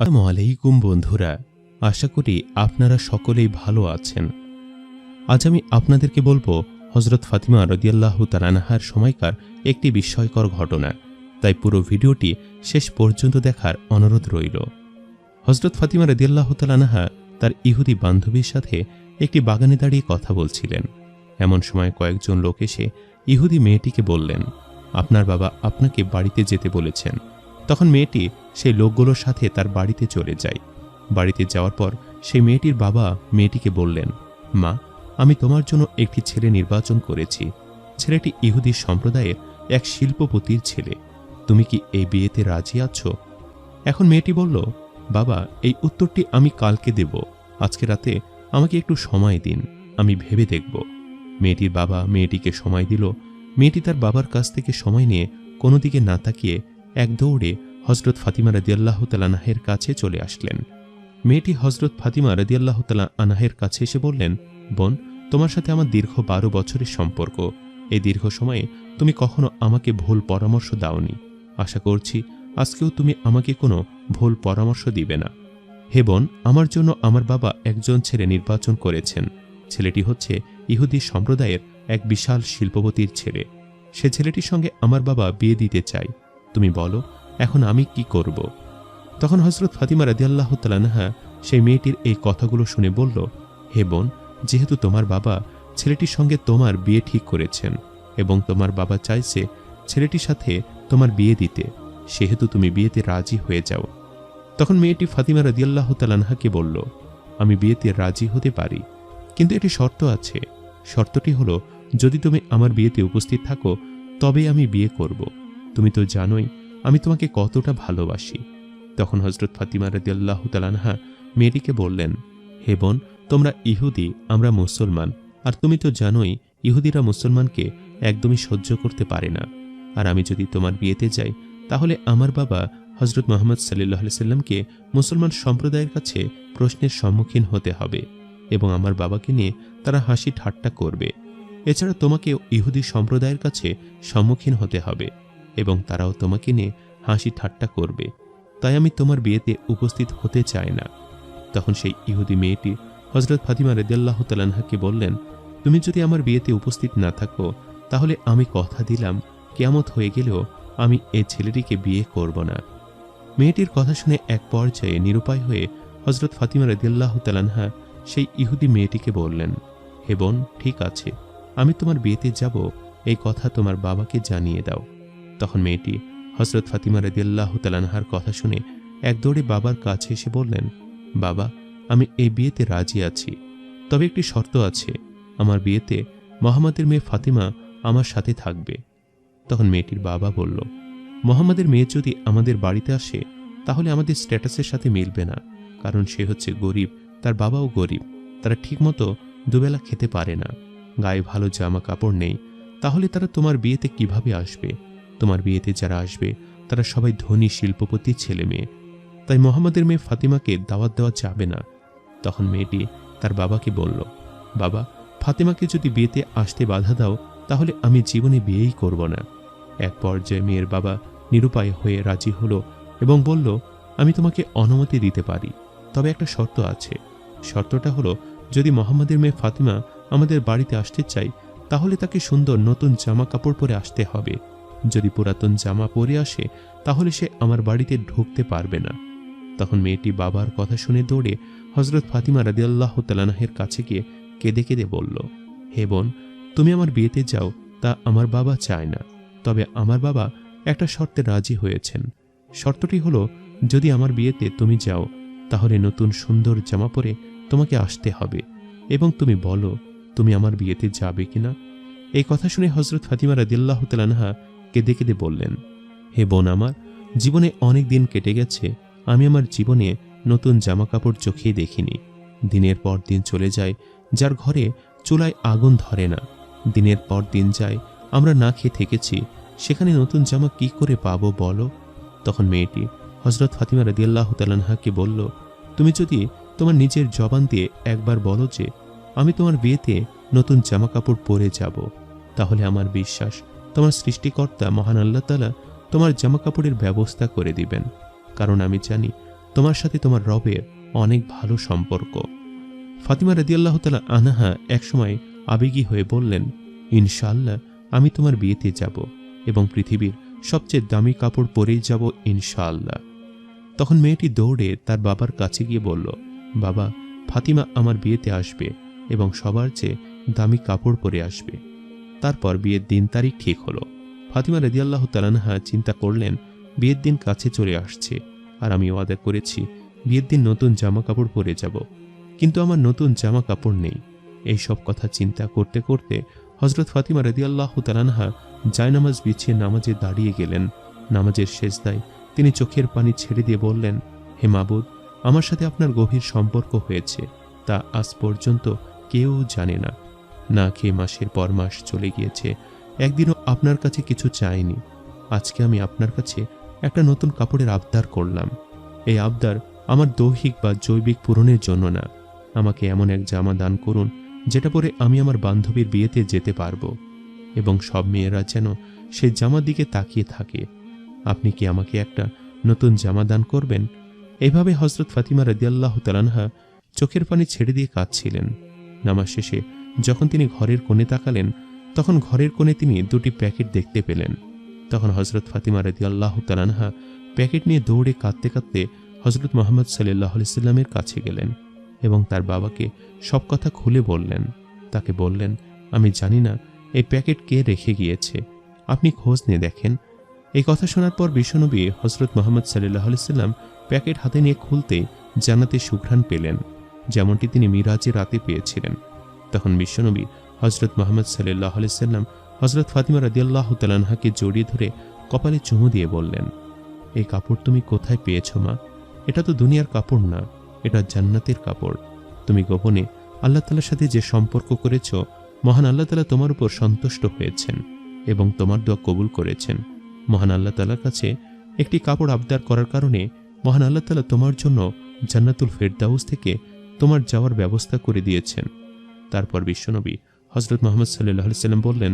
আসসালামু আলাইকুম বন্ধুরা, আশা করি আপনারা সকলেই ভালো আছেন। আজ আমি আপনাদেরকে বলব হজরত ফাতিমা রদিয়াল্লাহ তালানাহার সময়কার একটি বিস্ময়কর ঘটনা। তাই পুরো ভিডিওটি শেষ পর্যন্ত দেখার অনুরোধ রইল। হজরত ফাতিমা রদিয়াল্লাহ তালানাহা তার ইহুদি বান্ধবীর সাথে একটি বাগানে দাঁড়িয়ে কথা বলছিলেন। এমন সময় কয়েকজন লোক এসে ইহুদি মেয়েটিকে বললেন, আপনার বাবা আপনাকে বাড়িতে যেতে বলেছেন। তখন মেয়েটি সেই লোকগুলোর সাথে তার বাড়িতে চলে যায়। বাড়িতে যাওয়ার পর সেই মেয়েটির বাবা মেয়েটিকে বললেন, মা, আমি তোমার জন্য একটি ছেলে নির্বাচন করেছি। ছেলেটি ইহুদি সম্প্রদায়ের এক শিল্পপতির ছেলে। তুমি কি এই বিয়েতে রাজি আছো? এখন মেয়েটি বলল, বাবা, এই উত্তরটি আমি কালকে দেব। আজকে রাতে আমাকে একটু সময় দিন, আমি ভেবে দেখব। মেয়েটির বাবা মেয়েটিকে সময় দিল। মেয়েটি তার বাবার কাছ থেকে সময় নিয়ে কোনো দিকে না তাকিয়ে এক দৌড়ে হজরত ফাতিমা রদিয়াল্লাহ তালানাহের কাছে চলে আসলেন। মেয়েটি হজরত ফাতিমা রদিয়াল্লাহ তালা আনাহের কাছে এসে বললেন, বোন, তোমার সাথে আমার দীর্ঘ বারো বছরের সম্পর্ক। এই দীর্ঘ সময়ে তুমি কখনো আমাকে ভুল পরামর্শ দাওনি। আশা করছি আজকেও তুমি আমাকে কোনো ভুল পরামর্শ দিবে না। হে বোন, আমার জন্য আমার বাবা একজন ছেলে নির্বাচন করেছেন। ছেলেটি হচ্ছে ইহুদি সম্প্রদায়ের এক বিশাল শিল্পপতির ছেলে। সে ছেলেটির সঙ্গে আমার বাবা বিয়ে দিতে চাই তুমি বলো, এখন আমি কি করব? তখন হজরত ফাতিমা রাদিয়াল্লাহ তালানহা সেই মেয়েটির এই কথাগুলো শুনে বলল, হে বোন, যেহেতু তোমার বাবা ছেলেটির সঙ্গে তোমার বিয়ে ঠিক করেছেন এবং তোমার বাবা চাইছে ছেলেটির সাথে তোমার বিয়ে দিতে, সেহেতু তুমি বিয়েতে রাজি হয়ে যাও। তখন মেয়েটি ফাতিমা রাদিয়াল্লাহ তালানহাকে বলল, আমি বিয়েতে রাজি হতে পারি, কিন্তু এটি শর্ত আছে। শর্তটি হলো, যদি তুমি আমার বিয়েতে উপস্থিত থাকো তবে আমি বিয়ে করব। তুমি তো জানোই, আমি তোমাকে কতটা ভালোবাসি। তখন হজরত ফাতিমা রাদিয়াল্লাহু তালানহা মেয়েটিকে বললেন, হে বোন, তোমরা ইহুদি, আমরা মুসলমান, আর তুমি তো জানোই, ইহুদিরা মুসলমানকে একদমই সহ্য করতে পারে না। আর আমি যদি তোমার বিয়েতে যাই, তাহলে আমার বাবা হজরত মোহাম্মদ সাল্লাহ সাল্লামকে মুসলমান সম্প্রদায়ের কাছে প্রশ্নের সম্মুখীন হতে হবে এবং আমার বাবাকে নিয়ে তারা হাসি ঠাট্টা করবে। এছাড়া তোমাকে ইহুদি সম্প্রদায়ের কাছে সম্মুখীন হতে হবে। এবং তারাও তোমাকে নিয়ে হাসি ঠাট্টা করবে। তাই আমি তোমার বিয়েতে উপস্থিত হতে চাই না। তখন সেই ইহুদি মেয়েটি হজরত ফাতিমা রেদাল্লাহ তালানহাকে বললেন, তুমি যদি আমার বিয়েতে উপস্থিত না থাকো, তাহলে আমি কথা দিলাম, কেয়ামত হয়ে গেলেও আমি এ ছেলেটিকে বিয়ে করব না। মেয়েটির কথা শুনে এক পর্যায়ে নিরুপায় হয়ে হজরত ফাতিমা রেদিয়াল্লাহ তালানহা সেই ইহুদি মেয়েটিকে বললেন, হে বোন, ঠিক আছে, আমি তোমার বিয়েতে যাব, এই কথা তোমার বাবাকে জানিয়ে দাও। তখন মেয়েটি হজরত ফাতিমা রেদিয়াল্লাহ তালানহার কথা শুনে এক দৌড়ে বাবার কাছে এসে বললেন, বাবা, আমি এই বিয়েতে রাজি আছি। তবে একটি শর্ত আছে, আমার বিয়েতে মোহাম্মদের মেয়ে ফাতিমা আমার সাথে থাকবে। তখন মেয়েটির বাবা বলল, মোহাম্মদের মেয়ে যদি আমাদের বাড়িতে আসে, তাহলে আমাদের স্ট্যাটাসের সাথে মিলবে না, কারণ সে হচ্ছে গরিব, তার বাবাও গরিব, তারা ঠিকমতো দুবেলা খেতে পারে না, গায়ে ভালো জামা কাপড় নেই, তাহলে তারা তোমার বিয়েতে কীভাবে আসবে? তোমার বিয়েতে যারা আসবে, তারা সবাই ধনী শিল্পপতির ছেলে মেয়ে। তাই মোহাম্মদের মেয়ে ফাতিমাকে দাওয়াত দেওয়া যাবে না। তখন মেয়েটি তার বাবাকে বলল, বাবা, ফাতিমাকে যদি বিয়েতে আসতে বাধা দাও, তাহলে আমি জীবনে বিয়েই করব না। এক পর্যায়ে মেয়ের বাবা নিরুপায় হয়ে রাজি হলো এবং বলল, আমি তোমাকে অনুমতি দিতে পারি, তবে একটা শর্ত আছে। শর্তটা হলো, যদি মোহাম্মদের মেয়ে ফাতিমা আমাদের বাড়িতে আসতে চাই তাহলে তাকে সুন্দর নতুন জামা কাপড় পরে আসতে হবে। যদি পুরাতন জামা পরে আসে, তাহলে সে আমার বাড়িতে ঢুকতে পারবে না। তখন মেয়েটি বাবার কথা শুনে দৌড়ে হজরত ফাতিমা রাদিয়াল্লাহ তালানাহের কাছে গিয়ে কেঁদে কেঁদে বলল, হে বোন, তুমি আমার বিয়েতে যাও, তা আমার বাবা চায় না। তবে আমার বাবা একটা শর্তে রাজি হয়েছেন। শর্তটি হলো, যদি আমার বিয়েতে তুমি যাও, তাহলে নতুন সুন্দর জামা পরে তোমাকে আসতে হবে। এবং তুমি বলো, তুমি আমার বিয়েতে যাবে কিনা? এই কথা শুনে হজরত ফাতিমা রাদিল্লাহ তালানহা কেঁদে কেঁদে বললেন, হে বোন আমার, জীবনে অনেক দিন কেটে গেছে, আমি আমার জীবনে নতুন জামা কাপড় চোখেই দেখিনি। দিনের পর দিন চলে যায়, যার ঘরে চুলায় আগুন ধরে না। দিনের পর দিন যায়, আমরা না খেয়ে থেকেছি, সেখানে নতুন জামা কি করে পাবো বলো? তখন মেয়েটি হজরত ফাতিমা রাদিয়াল্লাহ তালানহাকে বলল, তুমি যদি তোমার নিজের জবান দিয়ে একবার বলো যে, আমি তোমার বিয়েতে নতুন জামা কাপড় পরে যাব, তাহলে আমার বিশ্বাস তোমার সৃষ্টিকর্তা মহান আল্লাহ তালা তোমার জামা কাপড়ের ব্যবস্থা করে দিবেন। কারণ আমি জানি তোমার সাথে তোমার রবের অনেক ভালো সম্পর্ক। ফাতিমা রাদিয়াল্লাহ তালা আনাহা একসময় আবেগী হয়ে বললেন, ইনশাআল্লাহ, আমি তোমার বিয়েতে যাব এবং পৃথিবীর সবচেয়ে দামি কাপড় পরেই যাব ইনশাআল্লাহ। তখন মেয়েটি দৌড়ে তার বাবার কাছে গিয়ে বলল, বাবা, ফাতিমা আমার বিয়েতে আসবে এবং সবার চেয়ে দামি কাপড় পরে আসবে। তারপর বিয়ের দিন তারিখ ঠিক হলো। ফাতিমা রেদিয়াল্লাহ তালানহা চিন্তা করলেন, বিয়ের দিন কাছে চলে আসছে আর আমি ওয়াদা করেছি বিয়ের দিন নতুন জামা কাপড় পরে যাব। কিন্তু আমার নতুন জামা কাপড় নেই। এই সব কথা চিন্তা করতে করতে হজরত ফাতিমা রেদিয়াল্লাহ তালানহা জায়নামাজ বিছিয়ে নামাজে দাঁড়িয়ে গেলেন। নামাজের শেষদায় তিনি চোখের পানি ছেড়ে দিয়ে বললেন, হে মাবুদ, আমার সাথে আপনার গভীর সম্পর্ক হয়েছে। তা আজ পর্যন্ত কেউ জানে না। না খেয়ে মাসের পর মাস চলে গিয়েছে। একদিনও আপনার কাছে কিছু চাইনি। আজকে আমি আপনার কাছে একটা নতুন কাপড়ের আবদার করলাম। এই আবদার আমার দৈহিক বা জৈবিক পূরণের জন্য না। আমাকে এমন এক জামা দান করুন, যেটা পরে আমি আমার বান্ধবীর বিয়েতে যেতে পারব। এবং সব মেয়েরা যেন সে জামার দিকে তাকিয়ে থাকে। আপনি কি আমাকে একটা নতুন জামা দান করবেন? এভাবে হজরত ফাতিমা রদিয়াল্লাহ তালানহা চোখের পানি ছেড়ে দিয়ে কাঁদছিলেন। নামাজ শেষে যখন তিনি ঘরের কোণে তাকালেন, তখন ঘরের কোণে তিনি দুটি প্যাকেট দেখতে পেলেন। তখন হজরত ফাতিমা রদিয়াল্লাহ তালানহা প্যাকেট নিয়ে দৌড়ে কাঁদতে কাঁদতে হজরত মোহাম্মদ সাল্লাহ সাল্লামের কাছে গেলেন এবং তার বাবাকে সব কথা খুলে বললেন। তাকে বললেন, আমি জানি না, এই প্যাকেট কে রেখে গিয়েছে? আপনি খোঁজ নিয়ে দেখেন। এই কথা শোনার পর বিশ্বনবী হজরত মোহাম্মদ সাল্লাহ সাল্লাম প্যাকেট হাতে নিয়ে খুলতে জানাতে সুঘ্রাণ পেলেন, যেমনটি তিনি মিরাজের রাতে পেয়েছিলেন। তখন বিশ্বনবী হজরত মোহাম্মদ সাল্লাহ সাল্লাম হজরত ফাতিমা রাদিয়াল্লাহ তালানহাকে জড়িয়ে ধরে কপালে চুমু দিয়ে বললেন এই কাপড় তুমি কোথায় পেয়েছ মা? এটা তো দুনিয়ার কাপড় না, এটা জান্নাতের কাপড়। তুমি গোপনে আল্লাহ তালার সাথে যে সম্পর্ক করেছ, মহান আল্লাহ তালা তোমার উপর সন্তুষ্ট হয়েছেন এবং তোমার দোয়া কবুল করেছেন। মহান আল্লাহ তালার কাছে একটি কাপড় আবদার করার কারণে মহান আল্লাহ তালা তোমার জন্য জান্নাতুল ফেরদাউস থেকে তোমার যাওয়ার ব্যবস্থা করে দিয়েছেন। তারপর বিশ্বনবী হজরত মোহাম্মদ সাল্লাহ সাল্লাম বললেন,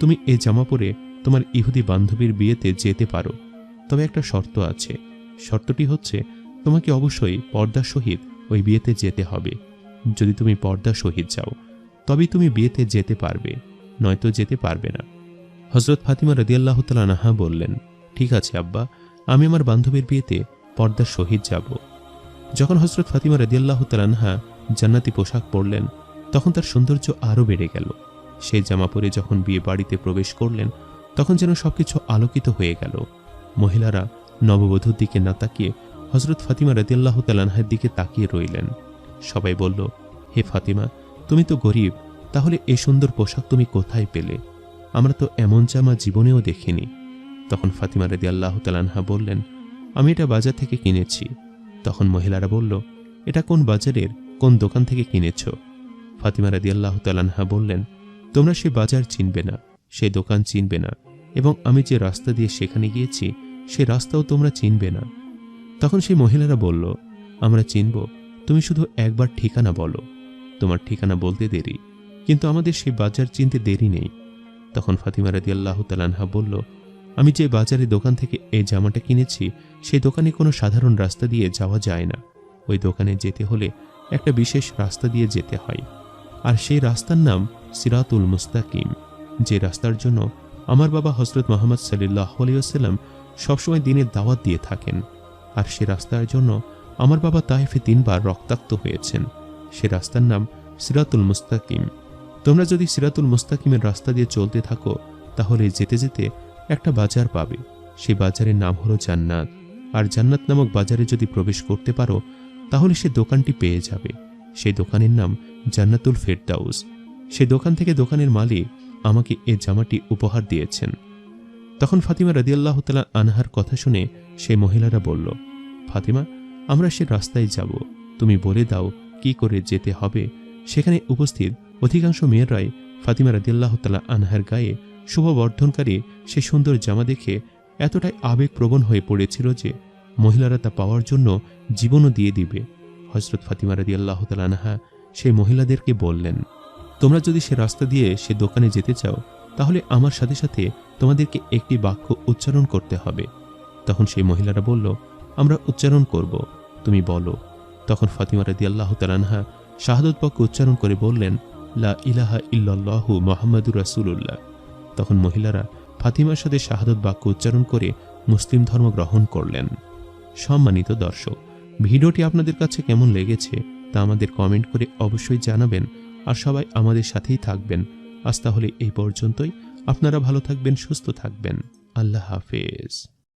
তুমি এই জামা পরে তোমার ইহুদি বান্ধবীর বিয়েতে যেতে পারো। তবে একটা শর্ত আছে। শর্তটি হচ্ছে, তোমাকে অবশ্যই পর্দা সহিত ওই বিয়েতে যেতে হবে। যদি তুমি পর্দা সহিত যাও, তবেই তুমি বিয়েতে যেতে পারবে, নয়তো যেতে পারবে না। হজরত ফাতিমা রদিয়াল্লাহ তালানাহা বললেন, ঠিক আছে আব্বা, আমি আমার বান্ধবীর বিয়েতে পর্দার সহিত যাব। যখন হজরত ফাতিমা রদিয়াল্লাহ তালানহা জান্নাতি পোশাক পরলেন তখন তার সৌন্দর্য আরও বেড়ে গেল। সেই জামা পরে যখন বিয়ে বাড়িতে প্রবেশ করলেন, তখন যেন সবকিছু আলোকিত হয়ে গেল। মহিলারা নববধূর দিকে না তাকিয়ে হজরত ফাতিমা রদিয়াল্লাহ তালানহার দিকে তাকিয়ে রইলেন। সবাই বলল, হে ফাতিমা, তুমি তো গরিব, তাহলে এই সুন্দর পোশাক তুমি কোথায় পেলে? আমরা তো এমন জামা জীবনেও দেখিনি। তখন ফাতিমা রেদি আল্লাহ তালানহা বললেন, আমি এটা বাজার থেকে কিনেছি। তখন মহিলারা বলল, এটা কোন বাজারের, কোন দোকান থেকে কিনেছ? ফাতিমা রাদি আল্লাহ তালানহা বললেন, তোমরা সে বাজার চিনবে না, সে দোকান চিনবে না, এবং আমি যে রাস্তা দিয়ে সেখানে গিয়েছি, সে রাস্তাও তোমরা চিনবে না। তখন সেই মহিলারা বলল, আমরা চিনব, তুমি শুধু একবার ঠিকানা বলো। তোমার ঠিকানা বলতে দেরি, কিন্তু আমাদের সেই বাজার চিনতে দেরি নেই। তখন ফাতিমা রাদি আল্লাহ তালানহা বলল, আমি যে বাজারে দোকান থেকে এই জামাটা কিনেছি সেই দোকানে কোনো সাধারণ রাস্তা দিয়ে যাওয়া যায় না। ওই দোকানে যেতে হলে একটা বিশেষ রাস্তা দিয়ে যেতে হয়। আর সেই রাস্তার নাম সিরাতুল মুস্তাকিম, যে রাস্তার জন্য আমার বাবা হজরত মোহাম্মদ সাল্লাহ আলিয়াল্লাম সবসময় দিনের দাওয়াত দিয়ে থাকেন। আর সে রাস্তার জন্য আমার বাবা তাহেফে তিনবার রক্তাক্ত হয়েছেন। সে রাস্তার নাম সিরাতুল মুস্তাকিম। তোমরা যদি সিরাতুল মুস্তাকিমের রাস্তা দিয়ে চলতে থাকো, তাহলে যেতে যেতে একটা বাজার পাবে। সেই বাজারের নাম হলো জান্নাত। আর জান্নাত নামক বাজারে যদি প্রবেশ করতে পারো, তাহলে সে দোকানটি পেয়ে যাবে। সেই দোকানের নাম জান্নাতুল ফেরদাউস। সে দোকান থেকে দোকানের মালিক আমাকে এ জামাটি উপহার দিয়েছেন। তখন ফাতিমা রাদিয়াল্লাহ তালা আনহার কথা শুনে সেই মহিলারা বলল, ফাতিমা, আমরা সে রাস্তায় যাব। তুমি বলে দাও কি করে যেতে হবে? সেখানে উপস্থিত অধিকাংশ মেয়েরাই ফাতিমা রাদিয়াল্লাহ তালা আনহার গায়ে শুভবর্ধনকারী সে সুন্দর জামা দেখে এতটাই আবেগপ্রবণ হয়ে পড়েছিল যে মহিলারা তা পাওয়ার জন্য জীবনও দিয়ে দিবে। হজরত ফাতিমা রাদি আল্লাহ তালানহা সেই মহিলাদেরকে বললেন, তোমরা যদি সে রাস্তা দিয়ে সে দোকানে যেতে চাও, তাহলে আমার সাথে সাথে তোমাদেরকে একটি বাক্য উচ্চারণ করতে হবে। তখন সেই মহিলারা বলল, আমরা উচ্চারণ করব। তুমি বলো। তখন ফাতিমা রাদি আল্লাহ তালানহা শাহাদত বাক্য উচ্চারণ করে বললেন, লা ইলাহা ইল্লাল্লাহু মোহাম্মদুর রাসূলুল্লাহ। তখন মহিলারা ফাতিমার সাথে শাহাদত বাক্য উচ্চারণ করে মুসলিম ধর্ম গ্রহণ করলেন। সম্মানিত দর্শক, ভিডিওটি আপনাদের কাছে কেমন লেগেছে তা আমাদের কমেন্ট করে অবশ্যই জানাবেন আর সবাই আমাদের সাথেই থাকবেন। আজ তাহলে এই পর্যন্তই। আপনারা ভালো থাকবেন, সুস্থ থাকবেন। আল্লাহ হাফেজ।